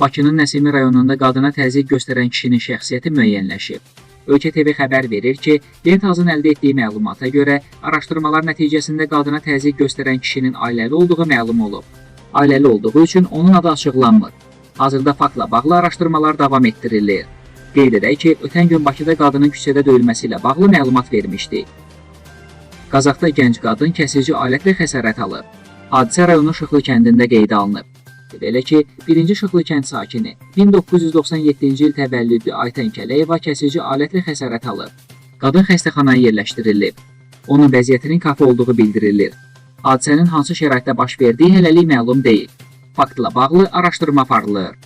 Bakının Nəsimi rayonunda qadına təzyiq göstərən kişinin şəxsiyyəti müəyyənləşib. Ölkə TV xəbər verir ki, Lentazın əldə etdiyi məlumata görə araşdırmalar nəticəsində qadına təzyiq göstərən kişinin ailəli olduğu məlum olub. Ailəli olduğu üçün onun adı açıqlanmır. Hazırda faktla bağlı araşdırmalar davam etdirilir. Qeyd edək ki, ötən gün Bakıda qadının küçədə döyülməsi ilə bağlı məlumat vermişdik. Qazaxda gənc qadın kəsici alətlə xəsarət alıb. Hadisə rayonun Şıxlı kəndində qeydə alınıb. Belə ki, 1-ci Şıxlı kənd sakini 1997-ci il təvəllüdlü Aytən Kələyeva kəsici alətlə xəsarət alıb. Qadın xəstəxanaya yerləşdirilib. Onun vəziyyətinin kafi olduğu bildirilir. Hadisənin hansı şəraitdə baş verdiyi hələlik məlum deyil. Faktla bağlı araşdırma aparılır.